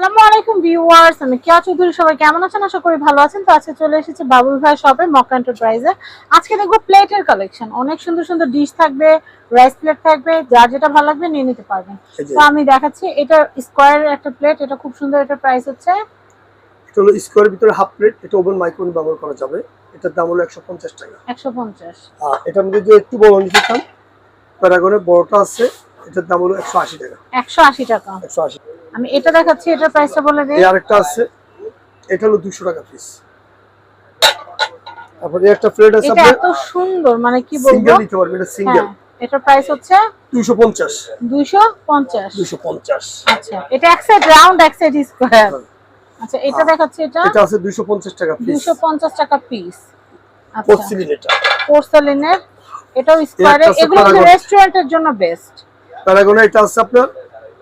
আসসালামু আলাইকুম ভিউয়ার্স আমি কিয়া চৌধুরী সবাই কেমন আছেন? আশা করি ভালো আছেন। তো আজকে চলে এসেছি বাবুল ভাই শপে মক্কা এন্টারপ্রাইজে। আজকে দেখব প্লেটের কালেকশন। অনেক সুন্দর সুন্দর ডিশ থাকবে রাইস প্লেট থাকবে যার যেটা ভালো লাগবে নিয়ে নিতে পারবেন। তো আমি দেখাচ্ছি এটা স্কোয়ারের একটা প্লেট এটা খুব সুন্দর এটা প্রাইস হচ্ছে। এটা হলো ভিতরে হাফ প্লেট এটা ওভেন মাইক্রোওয়েভ ব্যবহার করা যাবে। এটার দাম হলো একশো পঞ্চাশ টাকা। একশো পঞ্চাশ। আর এটার মধ্যে যে একটু বড় নিতে চান প্যারাগনের বড়টা আছে এটার দাম হলো একশো আশি টাকা। একশো আশি টাকা। একশো আশি আমি এটা দেখাচ্ছি এটার প্রাইসটা বলে দিই। আরেকটা আছে এটা হলো দুশো টাকা পিস তারপরে একটা প্লেট আছে এটা এত সুন্দর মানে কি বলব? সিঙ্গেল নিতে পারবেন এটা সিঙ্গেল হ্যাঁ এটার প্রাইস হচ্ছে দুশো পঞ্চাশ। দুইশো পঞ্চাশ। দুশো পঞ্চাশ। আচ্ছা এটা এক সাইড রাউন্ড এক সাইড স্কোয়ার আচ্ছা এটা দেখাচ্ছি এটা? এটা আছে দুশো পঞ্চাশ টাকা পিস দুশো পঞ্চাশ টাকা পিস আচ্ছা। পশ্চিমিন এটা। পোর্সেলিনের এটাও স্কোয়ারে এগুলো রেস্টুরেন্টের জন্য বেস্ট প্যারাগনে এটা আছে আপনার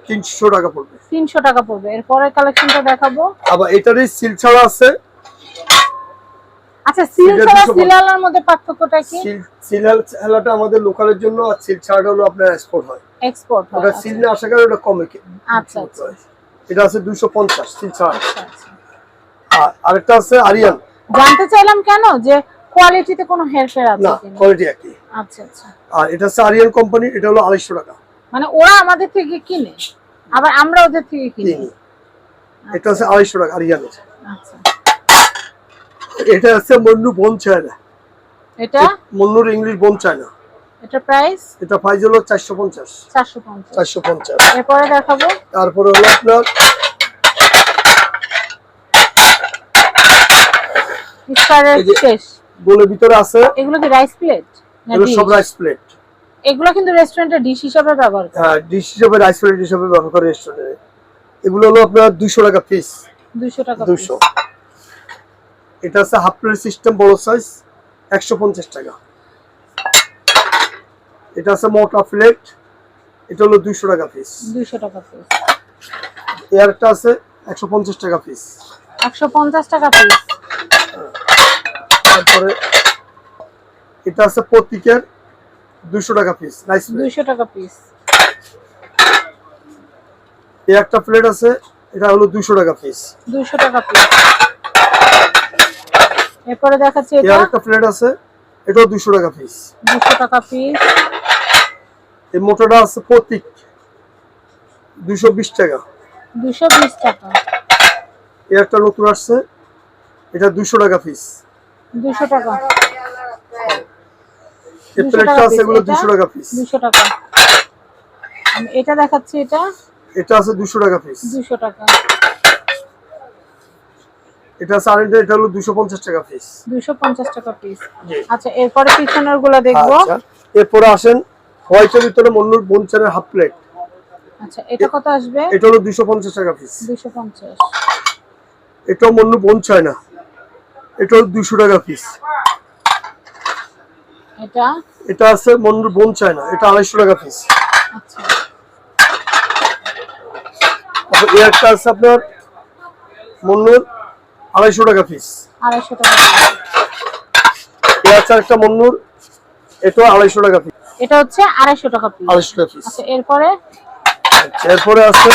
তিনশো টাকা পড়বে। তিনশো টাকা পড়বে। এরপরে কালেকশনটা দেখাবো। আবার এটারই সিল ছাড়া আছে। আচ্ছা সিল ছাড়া সিলালার মধ্যে পার্থক্যটা কি? সিল হেলাটা আমাদের লোকালের জন্য আর সিল ছাড়াটা হলো আপনার এক্সপোর্ট হয়। এক্সপোর্ট হয় ওটা সিল না আসা কারণে ওটা কমে আচ্ছা আচ্ছা। এটা আছে দুশো পঞ্চাশ সিল ছাড়া। আচ্ছা, আচ্ছা। আর আরেকটা আছে আরিয়ান জানতে চাইলাম কেন যে কোয়ালিটিতে কোনো হেরফের আছে না কোয়ালিটি একই। আচ্ছা আচ্ছা। আর এটা হচ্ছে আরিয়ান কোম্পানি এটা হলো আড়াইশো টাকা। মানে ওরা আমাদের থেকে কিনে? আবার আমরা ওদের থেকে কিনি। এটা হচ্ছে আড়াইশো টাকা আরিয়ানের আচ্ছা। এটা হচ্ছে মন্নু বোন চায়না এটা? মন্নুর ইংলিশ বোন চায়না এটা প্রাইস এটা প্রাইস হলো চারশো পঞ্চাশ। চারশো পঞ্চাশ। চারশো পঞ্চাশ। এরপরে দেখাবো। তারপরে হলো আপনার স্টারের শেষ। গোলের ভিতরে আছে। এগুলো কি রাইস প্লেট এগুলো সব রাইস প্লেট এগুলো কিন্তু রেস্টুরেন্টের ডিশ হিসাবে ব্যবহার করে হ্যাঁ ডিশ হিসাবে রাইস প্লেট হিসাবে ব্যবহার করে রেস্টুরেন্টে এগুলো হলো আপনার দুশো টাকা পিস দুইশো টাকা দুশো এটা আছে হাফ প্লেট সিস্টেম বড় সাইজ একশো পঞ্চাশ টাকা। এটা আছে মোটা প্লেট এটা হলো দুইশো টাকা পিস দুইশো টাকা পিস এয়ারটা আছে একশো পঞ্চাশ টাকা পিস একশো পঞ্চাশ টাকা পিস তারপরে এটা আছে প্রতীকের দুশো টাকা পিস প্লেট দুইশো টাকা পিস এই একটা প্লেট আছে এটা হলো দুশো টাকা পিস দুইশো টাকা পিস এরপরে দেখাচ্ছি এই এটা। একটা প্লেট আছে এটাও দুশো টাকা পিস দুশো টাকা পিস এই মোটাটা আছে প্রতীক দুশো বিশ টাকা। দুশো বিশ টাকা। এই একটা নতুন আসছে এটা দুশো টাকা পিস দুশো টাকা। এই প্লেটটা আছে এগুলো এটা? দুশো টাকা পিস দুশো টাকা। আমি এটা দেখাচ্ছি এটা এটা আছে দুশো টাকা পিস টাকা। এটা আরেকটা এটা হলো দুশো পঞ্চাশ টাকা পিস দুশো পঞ্চাশ টাকা পিস আচ্ছা এরপরে পিছনেরগুলো দেখব। আচ্ছা এরপরে আসেন হোয়াইটের ভিতরে মন্নুর বনচানের হাফ প্লেট। আচ্ছা এটা কত আসবে? এটা হলো দুশো পঞ্চাশ টাকা পিস পঞ্চাশ। এটাও মন্নু বোন না। এটা হলো দুশো টাকা পিস এটা? এটা আছে মন্নুর বোন চায় না এটা আড়াইশো টাকা পিস আচ্ছা। তারপর এই একটা আছে আপনার মন্নুর আড়াইশো টাকা পিস আড়াইশো টাকা। এই আছে একটা মন্নুর এটাও আড়াইশো টাকা পিস এটা হচ্ছে আড়াইশো টাকা পিস আড়াইশো টাকা পিস আচ্ছা এরপরে? এরপরে আছে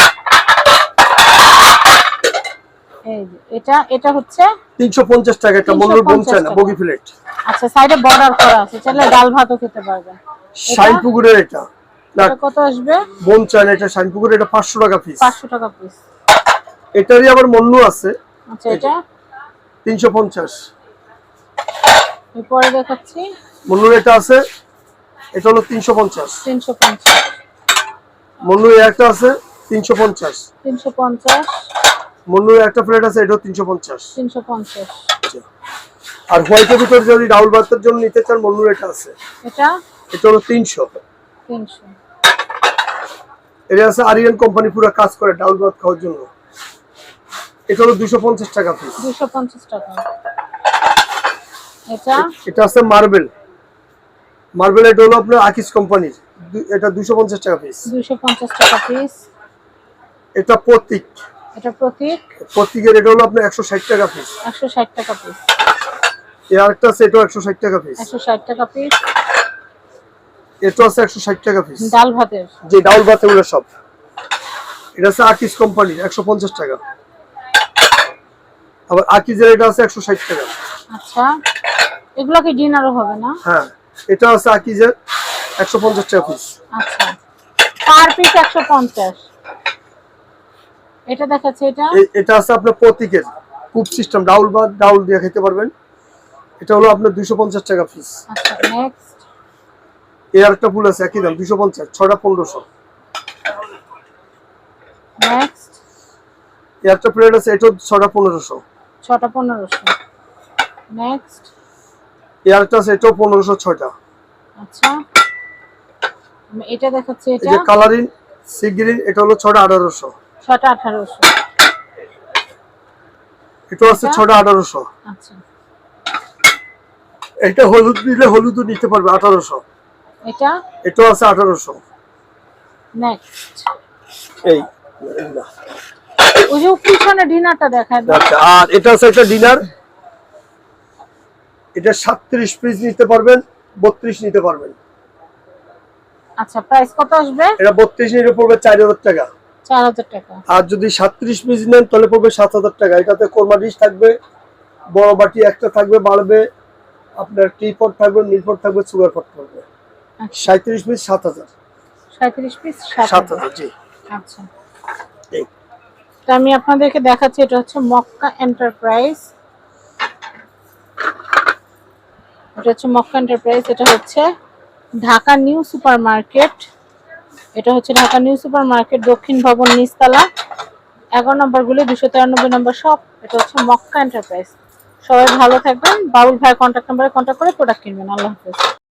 এই যে, এটা এটা হচ্ছে তিনশো পঞ্চাশ টাকা একটা বোন 350 চায় না বগি প্লেট আচ্ছা সাইডে বর্ডার করা আছে চাইলে ডাল ভাতও খেতে পারবেন। শাইনপুকুরের এটা। এটা কত আসবে? বোন চায় এটা শাইনপুকুর এটা পাঁচশো টাকা পিস পাঁচশো টাকা পিস এটারই আবার মন্নু আছে। আচ্ছা এটা? তিনশো পঞ্চাশ। এরপরে দেখাচ্ছি। মন্নুর এটা আছে এটা হলো তিনশো পঞ্চাশ। তিনশো পঞ্চাশ। মন্নুর এই একটা আছে তিনশো পঞ্চাশ। তিনশো পঞ্চাশ। মন্নুর একটা প্লেট আছে এটাও তিনশো পঞ্চাশ। তিনশো পঞ্চাশ। আর হোয়াইটের ভিতরে যদি ডাউল ভাতের জন্য নিতে চান মন্নুর এটা আছে। এটা? এটা হলো তিনশো। তিনশো। এটা আছে আরিয়ান কোম্পানি পুরো কাজ করে ডাউল ভাত খাওয়ার জন্য। এটা হলো দুশো পঞ্চাশ টাকা পিস দুশো পঞ্চাশ টাকা। এটা? এটা আছে মার্বেল। মার্বেল এটা হলো আপনার আকিস কোম্পানির। এটা দুশো পঞ্চাশ টাকা পিস দুশো পঞ্চাশ টাকা পিস এটা প্রতীক। এটা প্রতীক। প্রতীকের এটা হলো আপনার একশো ষাট টাকা পিস একশো ষাট টাকা পিস এই আরেকটা আছে এটাও একশো ষাট টাকা পিস একশো ষাট টাকা পিস এটা আছে একশো ষাট টাকা পিস ডাল ভাতের। যে ডাউল ভাত এগুলো সব। এটা আছে কোম্পানির একশো পঞ্চাশ টাকা। আবার আকিজের এটা আছে একশো ষাট টাকা। আচ্ছা। এগুলো কি ডিনারও হবে না? হ্যাঁ এটা আছে আকিজের একশো পঞ্চাশ টাকা পিস আচ্ছা। পার পিস একশো পঞ্চাশ। এটা দেখাচ্ছে এটা? এটা আছে আপনার প্রতীকের কুপ সিস্টেম ডাউল বা ডাউল দিয়ে খেতে পারবেন। এটা হলো আপনার দুইশো পঞ্চাশ টাকা পিস আচ্ছা নেক্সট এই আরেকটা ফুল আছে একই দাম দুইশো পঞ্চাশ ছটা পনেরোশো। নেক্সট এই একটা প্লেট আছে এটাও ছটা পনেরোশো। ছটা পনেরোশো। নেক্সট এই আরেকটা আছে এটাও পনেরোশো ছয়টা। আচ্ছা। এটা দেখাচ্ছে এই এটা যে কালারিং সি গ্রিন এটা হলো ছটা আঠারোশো। ছটা আঠারোশো। এটা? ছটা আঠারোশো। আচ্ছা। এটা হলুদ নিলে হলুদও নিতে পারবে আঠারোশো। এটা? আছে আঠারোশো। নেক্সট এই ওই যে পিছনে ডিনারটা দেখায় আচ্ছা আর এটা আছে একটা ডিনার। এটা সাতত্রিশ পিস নিতে পারবেন বত্রিশ নিতে পারবেন। আচ্ছা প্রাইস কত আসবে? এটা বত্রিশ নিলে পড়বে চার হাজার টাকা। চার হাজার টাকা। আর যদি সাতত্রিশ পিস নেন তাহলে পড়বে সাত হাজার টাকা। এটাতে কোরমা ডিশ থাকবে বড় বাটি একটা থাকবে বাড়বে আপনার টি পট থাকবে নীলপট থাকবে সুগার পট থাকবে। আচ্ছা। সাঁত্রিশ পিস সাত হাজার। সাঁত্রিশ পিস সাত হাজার। জি। আচ্ছা। আমি আপনাদেরকে দেখাচ্ছি এটা হচ্ছে মক্কা এন্টারপ্রাইজ। এটা হচ্ছে মক্কা এন্টারপ্রাইজ এটা হচ্ছে ঢাকা নিউ সুপার মার্কেট এটা হচ্ছে ঢাকা নিউ সুপার মার্কেট দক্ষিণ ভবন নিচতলা। এগারো নম্বর গুলি দুশো তিরানব্বই নম্বর শপ। এটা হচ্ছে মক্কা এন্টারপ্রাইজ। সবাই ভালো থাকবেন। বাবুল ভাই কন্ট্যাক্ট নাম্বারে কন্ট্যাক্ট করে প্রোডাক্ট কিনবেন। আল্লাহ হাফেজ।